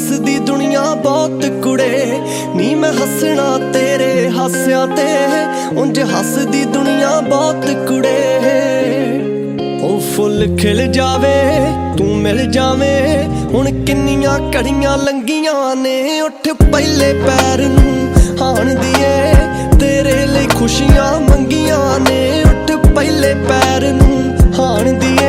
ਹੱਸਦੀ ਦੁਨੀਆ ਬਹੁਤ ਕੁੜੇ। ਨੀ ਮੈਂ ਹੱਸਣਾ ਤੇਰੇ ਹਾਸਿਆਂ ਤੇ। ਉਂਝ ਹੱਸਦੀ ਦੁਨੀਆ ਬਹੁਤ ਕੁੜੇ। ਉਹ ਫੁੱਲ ਖਿਲ ਜਾਵੇ, ਤੂੰ ਮਿਲ ਜਾਵੇਂ। ਹੁਣ ਕਿੰਨੀਆਂ ਘੜੀਆਂ ਲੰਗੀਆਂ ਨੇ। ਉੱਠ ਪਹਿਲੇ ਪੈਰ ਨੂੰ ਹਾਣ ਦੀਏ। ਤੇਰੇ ਲਈ ਖੁਸ਼ੀਆਂ ਮੰਗੀਆਂ ਨੇ। ਉੱਠ ਪਹਿਲੇ ਪੈਰ ਨੂੰ ਹਾਣ ਦੀਏ।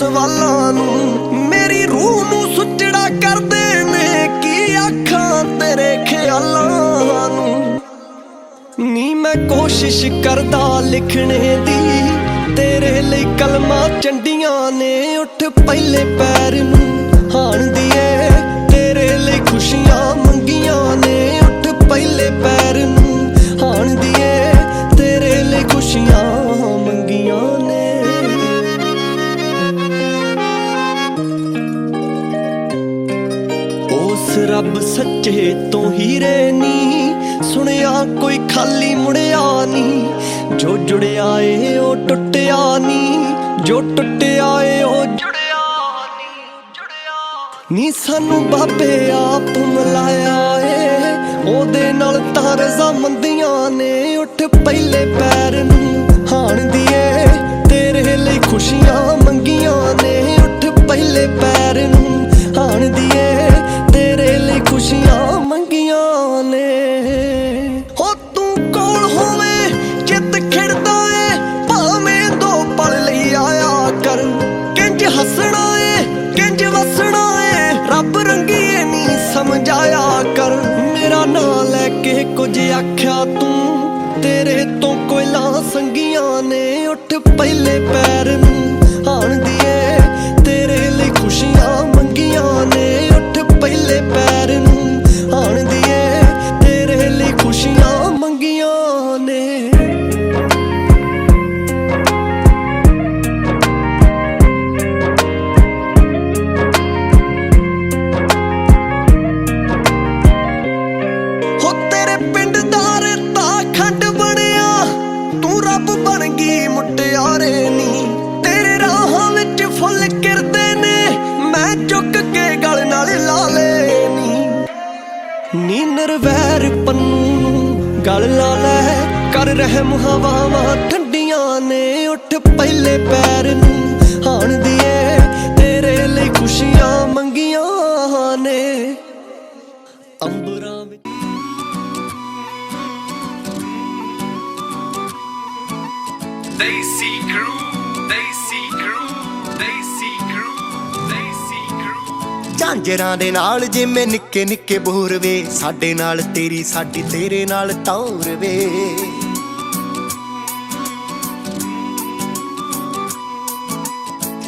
ਸਵਾਲਾਂ ਨੂੰ ਮੇਰੀ ਰੂਹ ਨੂੰ ਸੁੱਚੜਾ ਕਰਦੇ ਨੇ ਕੀ ਅੱਖਾਂ ਤੇਰੇ ਖਿਆਲਾਂ ਨੂੰ? ਨੀ ਮੈਂ ਕੋਸ਼ਿਸ਼ ਕਰਦਾ ਲਿਖਣੇ ਦੀ, ਤੇਰੇ ਲਈ ਕਲਮਾਂ ਚੰਡੀਆਂ ਨੇ, ਉੱਠ ਪਹਿਲੇ ਪੈਰ ਰੱਬ ਸੱਚੇ ਤੋਂ ਹੀਰੇ ਨੀ। ਸੁਣਿਆ ਕੋਈ ਖਾਲੀ ਮੁੜਿਆ ਨੀ। ਜੋ ਜੁੜਿਆ ਏ, ਉਹ ਟੁੱਟਿਆ ਨੀ। ਜੋ ਟੁੱਟਿਆ ਏ, ਉਹ ਜੁੜਿਆ ਨੀ। ਜੁੜਿਆ ਨੀ ਸਾਨੂੰ ਬਾਬੇ ਆਪ ਮਿਲਾਇਆ ਏ। ਉਹਦੇ ਨਾਲ ਤਾਂ ਰਜ਼ਾ ਮੰਦੀਆਂ ਨੇ। ਉੱਠ ਪਹਿਲੇ ਪੈਰ ਨੂੰ ਹਾਣ ਦੀਏ। ਤੇਰੇ ਲਈ ਖੁਸ਼ੀਆਂ ਮੰਗੀਆਂ ਨੇ। ਉੱਠ ਪਹਿਲੇ ਪੈਰ ਨੂੰ ਹਾਣ ਦੀਏ। ਖੁਸ਼ੀਆਂ ਮੰਗੀਆਂ ਨੇ। ਹੋ ਤੂੰ ਕੋਲ ਹੋਵੇਂ ਚਿੱਤ ਖਿੜਦਾ ਏ, ਭਾਵੇਂ ਦੋ ਪਲ ਲਈ ਆਇਆ ਕਰ। ਕਿੰਜ ਹੱਸਣਾ ਏ, ਕਿੰਜ ਵਸਣਾ ਏ, ਰੱਬ ਰੰਗੀਏ ਨਹੀਂ ਸਮਝਾਇਆ ਕਰ। ਮੇਰਾ ਨਾਂ ਲੈ ਕੇ ਕੁਝ ਆਖਿਆ ਤੂੰ, ਤੇਰੇ ਤੋਂ ਕੋਇਲਾ ਸੰਗੀਆਂ ਨੇ। ਉੱਠ ਪਹਿਲੇ ਪੈਰ ਨੂੰ ਹਾਣ ਦੀਏ ਤੇਰੇ ਲਈ ਖੁਸ਼ੀਆਂ ਪਿੰਡ ਦਾ ਰੇਤਾ ਖੰਡ ਬਣਿਆ। ਤੂੰ ਰੱਬ ਬਣ ਗਈ ਮੁਟਿਆਰੇ ਨੀ। ਤੇਰੇ ਰਾਹਾਂ ਵਿੱਚ ਫੁੱਲ ਕਿਰਦੇ ਨੇ। ਮੈਂ ਚੁੱਕ ਕੇ ਗਲ ਨਾਲ ਲਾ ਲੈ ਨੀ। ਨੀ ਨਰਵੈਰ ਪੰਨੂ ਨੂੰ ਗਲ ਲਾ ਲੈ। ਕਰ ਰਹਿਮ ਹਵਾਵਾਂ ਠੰਡੀਆਂ ਨੇ। ਉੱਠ ਪਹਿਲੇ ਪੈਰ ਨੂੰ ਹਾਣ ਦੀਏ। ਤੇਰੇ ਲਈ ਖੁਸ਼ੀਆਂ ਮੰਗੀਆਂ ਨੇ। ਅੰਬਰਾਂ ਵਿੱਚ They see crew, they see crew, they see crew, they see crew. ਝਾਂਜਰਾਂ ਦੇ ਨਾਲ ਜਿਵੇਂ ਨਿੱਕੇ ਨਿੱਕੇ ਬੋਰ ਵੇ ਸਾਡੇ ਨਾਲ ਤੇਰੀ ਸਾਡੀ ਤੇਰੇ ਨਾਲ ਟੌਰ ਵੇ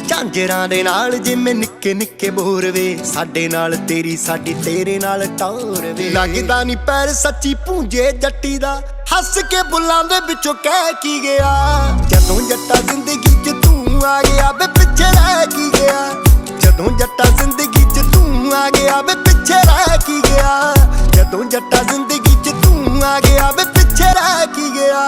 ਝਾਂਜਰਾਂ ਦੇ ਨਾਲ ਜਿਵੇਂ ਨਿੱਕੇ ਨਿੱਕੇ ਬੋਰ ਵੇ ਸਾਡੇ ਨਾਲ ਤੇਰੀ ਸਾਡੀ ਤੇਰੇ ਨਾਲ ਟੌਰ ਵੇ ਲੱਗਦਾ ਨਹੀਂ ਪੈਰ ਸੱਚੀ ਪੂੰਜੇ ਜੱਟੀ ਦਾ ਹੱਸ ਕੇ ਬੁੱਲਾਂ ਦੇ ਵਿੱਚੋਂ ਕਹਿ ਕੀ ਗਿਆ? ਜਦੋਂ ਜੱਟਾ ਜ਼ਿੰਦਗੀ 'ਚ ਤੂੰ ਆ ਗਿਆ ਬੇ ਪਿੱਛੇ ਰਹਿ ਕੀ ਗਿਆ? ਜਦੋਂ ਜੱਟਾ ਜ਼ਿੰਦਗੀ 'ਚ ਤੂੰ ਆ ਗਿਆ ਬੇ ਪਿੱਛੇ ਰਹਿ ਕੀ ਗਿਆ? ਜਦੋਂ ਜੱਟਾ ਜ਼ਿੰਦਗੀ 'ਚ ਤੂੰ ਆ ਗਿਆ ਬੇ ਪਿੱਛੇ ਰਹਿ ਕੀ ਗਿਆ?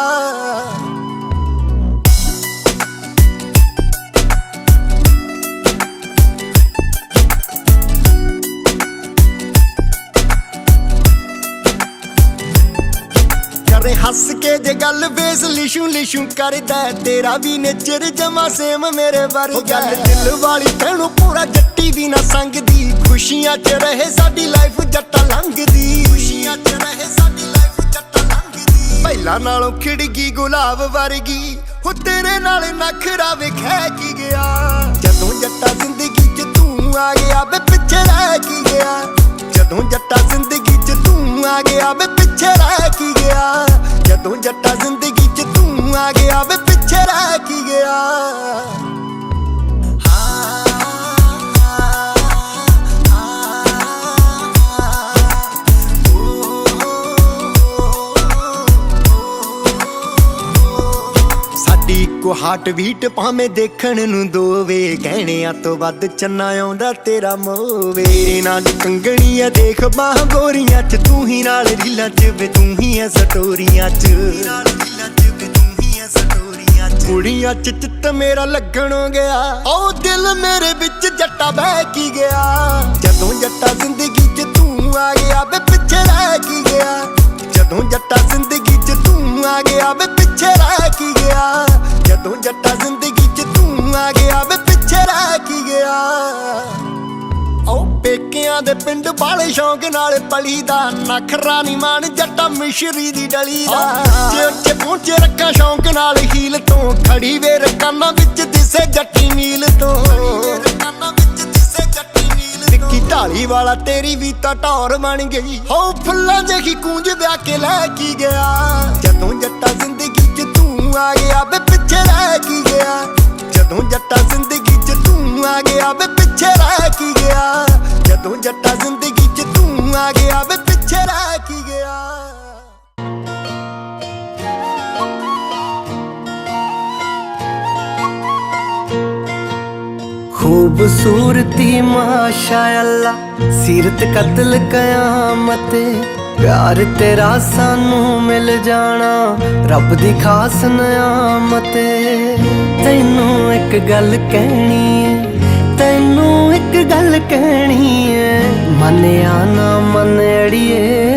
ਹੱਸ ਕੇ ਜੇ ਗੱਲ ਵੇਸ ਲਿਸ਼ੂ ਲਿਸ਼ੂ ਕਰਦਾ ਤੇਰਾ ਵੀ ਨੇਚਰ ਜਮਾ ਸੇਮ ਮੇਰੇ ਵਰਗਾ ਗੱਲ ਦਿਲ ਵਾਲੀ ਤੈਨੂੰ ਪੂਰਾ ਜੱਟੀ ਵੀ ਨਾ ਸੰਗਦੀ। ਖੁਸ਼ੀਆਂ 'ਚ ਰਹੇ ਸਾਡੀ ਲਾਈਫ ਜੱਟਾ ਲੰਘਦੀ। ਖੁਸ਼ੀਆਂ 'ਚ ਰਹੇ ਸਾਡੀ ਲਾਈਫ ਜੱਟਾ ਲੰਘਦੀ। ਪਹਿਲਾਂ ਨਾਲੋਂ ਖਿੜਗੀ ਗੁਲਾਬ ਵਰਗੀ ਹੋ ਤੇਰੇ ਨਾਲ ਨਖਰਾ ਵੇਖੈ ਕੀ ਗਿਆ। ਜਦੋਂ ਜੱਟਾ ਜ਼ਿੰਦਗੀ 'ਚ ਤੂੰ ਆ ਗਿਆ ਵੇ ਪਿੱਛੇ ਰਹਿ ਕੀ ਗਿਆ? ਜਦੋਂ ਜੱਟਾ ਜ਼ਿੰਦਗੀ 'ਚ ਤੂੰ ਆ ਗਿਆ ਵੇ ਪਿੱਛੇ ਰਹਿ ਕੀ ਗਿਆ? ਜਦੋਂ ਜੱਟਾ ਜ਼ਿੰਦਗੀ 'ਚ ਤੂੰ ਆ ਗਿਆ ਵੇ ਪਿੱਛੇ ਰਹਿ ਕੀ ਗਿਆ? ਸਾਡੀ ਹਾਰਟ ਬੀਟ ਭਾਵੇਂ ਦੇਖਣ ਨੂੰ ਦੋਵੇ ਕਹਿਣਿਆਂ ਤੋਂ ਵੱਧ ਚੰਨਾ ਆਉਂਦਾ ਤੇਰਾ ਮੋਵੇ। ਤੇਰੇ ਨਾਲ ਕੰਗਣੀ ਆ ਦੇਖ, ਬਾਹ ਗੋਰੀਆਂ ਚ ਤੂੰ ਹੀ ਨਾਲ ਰੀਲਾਂ ਚ ਵੇ, ਤੂੰ ਹੀ ਐ ਸਟੋਰੀਆਂ ਚ। ਕੁੜੀਆਂ ਚ ਚਿੱਤ ਮੇਰਾ ਲੱਗਣ ਗਿਆ, ਉਹ ਦਿਲ ਮੇਰੇ ਵਿੱਚ ਜੱਟਾ ਬਹਿ ਕੀ ਗਿਆ। ਜਦੋਂ ਜੱਟਾ ਜ਼ਿੰਦਗੀ ਚ ਤੂੰ ਆ ਗਿਆ ਵੇ, ਪਿੱਛੇ ਰਹਿ ਕੀ ਗਿਆ। ਜਦੋਂ ਜੱਟਾ ਜ਼ਿੰਦਗੀ ਚ ਤੂੰ ਆ ਗਿਆ ਵੇ, ਪਿੱਛੇ ਰਹਿ ਕੀ ਗਿਆ। ਜਦੋਂ ਜੱਟਾ ਜ਼ਿੰਦਗੀ ਚ ਤੂੰ ਆ ਗਿਆ ਵੇ ਪਿੱਛੇ ਰਹਿ ਕੀ ਗਿਆ? ਉਹ ਪੇਕਿਆਂ ਦੇ ਪਿੰਡ ਵਾਲੇ ਸ਼ੌਂਕ ਨਾਲ ਪਲੀ ਦਾ ਨਖਰਾ ਨੀ ਮਾਨ ਜੱਟਾ ਮਿਸ਼ਰੀ ਦੀ ਡਲੀ ਦਾ ਜੇ ਉੱਚੇ ਪਹੁੰਚੇ ਰੱਖਾਂ ਸ਼ੌਂਕ ਨਾਲ ਹੀਲ ਤੋਂ, ਖੜੀ ਵੇ ਰਕਾਨਾ ਵਿੱਚ ਦਿਸੇ ਜੱਟੀ ਨੀਲ ਤੋਂ। ਟਿੱਕੀ ਢਾਲੀ ਵਾਲਾ ਤੇਰੀ ਵੀ ਤਾਂ ਟੌਰ ਬਣ ਗਈ। ਹੋ ਫੁੱਲਾਂ ਜਿਹੀ ਕੂੰਜ ਵਿਆਹ ਕੇ ਲੈ ਕੀ ਗਿਆ? ਜਦੋਂ ਜੱਟਾ ਜ਼ਿੰਦਗੀ 'ਚ ਤੂੰ ਆ ਗਿਆ ਪਿੱਛੇ ਰਹਿ ਕੀ ਗਿਆ? ਜਦੋਂ ਜੱਟਾ ਜ਼ਿੰਦਗੀ 'ਚ ਤੂੰ ਆ ਗਿਆ ਵੇ ਪਿੱਛੇ ਰਹਿ ਕੀ ਗਿਆ? ਜਦੋਂ ਜੱਟਾ ਜ਼ਿੰਦਗੀ 'ਚ ਤੂੰ ਆ ਗਿਆ ਵੇ ਪਿੱਛੇ ਰਹਿ ਕੀ ਗਿਆ? ਖੂਬਸੂਰਤੀ ਮਾਸ਼ਾ ਅੱਲਾ ਸਿਰਤ ਕਤਲ ਕਿਆਮਤ ਪਿਆਰ ਤੇਰਾ ਸਾਨੂੰ ਮਿਲ ਜਾਣਾ, ਰੱਬ ਦੀ ਖਾਸ ਨਿਆਮਤ ਤੈਨੂੰ ਇੱਕ ਗੱਲ ਕਹਿਣੀ ਏ, ਤੈਨੂੰ ਇੱਕ ਗੱਲ ਕਹਿਣੀ ਏ। ਮੰਨਿਆ ਨਾ ਮੰਨ ਅੜੀਏ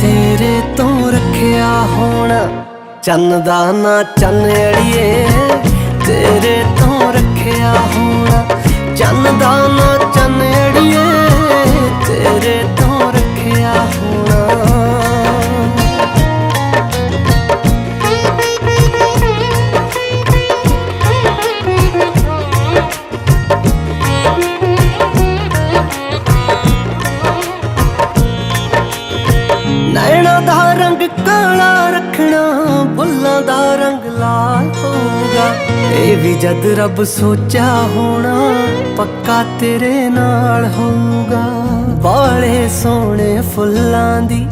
ਤੇਰੇ ਤੋਂ ਰੱਖਿਆ ਹੋਣਾ। ਚੰਨ ਦਾ ਨਾ ਚੰਨ ਅੜੀਏ ਤੇਰੇ ਤੋਂ ਰੱਖਿਆ ਹੋਣਾ। ਚੰਨ ਦਾ ਨਾ ਰੰਗ ਕਾਲਾ ਰੱਖਣਾ ਬੁੱਲਾਂ ਦਾ ਰੰਗ ਲਾਲ ਹੋਊਗਾ। ਇਹ ਵੀ ਜਦ ਰੱਬ ਸੋਚਿਆ ਹੋਣਾ ਪੱਕਾ ਤੇਰੇ ਨਾਲ ਹੋਊਗਾ। ਬਾਲੇ ਸੋਹਣੇ ਫੁੱਲਾਂ ਦੀ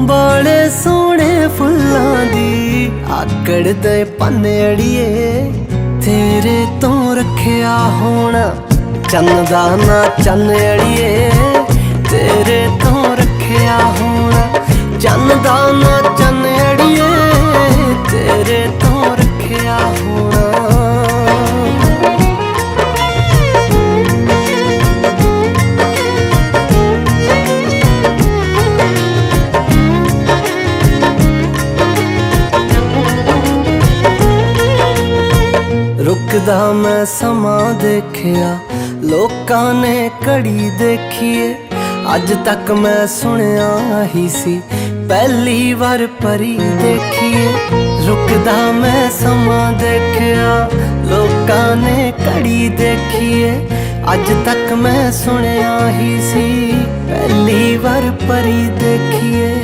ਬਾਲੇ ਸੋਹਣੇ ਫੁੱਲਾਂ ਦੀ ਆਕੜ ਦੇ ਪੰਨੜੀਏ ਤੇਰੇ ਤੋਂ ਰੱਖਿਆ ਹੋਣਾ। ਚੰਨ ਦਾ ਨਾ ਚੰਨ ਅੜੀਏ ਤੇਰੇ ਤੋਂ ਰੱਖਿਆ ਹੋਣਾ। ਚੰਨ ਦਾ ਰੁਕਦਾ ਮੈਂ ਸਮਾਂ ਦੇਖਿਆ, ਲੋਕਾਂ ਨੇ ਘੜੀ ਦੇਖੀਏ। ਅੱਜ ਤੱਕ ਮੈਂ ਸੁਣਿਆ ਹੀ ਸੀ, ਪਹਿਲੀ ਵਾਰ ਪਰੀ ਦੇਖੀਏ। ਰੁਕਦਾ ਮੈਂ ਸਮਾਂ ਦੇਖਿਆ, ਲੋਕਾਂ ਨੇ ਘੜੀ ਦੇਖੀਏ। ਅੱਜ ਤੱਕ ਮੈਂ ਸੁਣਿਆ ਹੀ ਸੀ, ਪਹਿਲੀ ਵਾਰ ਪਰੀ ਦੇਖੀਏ।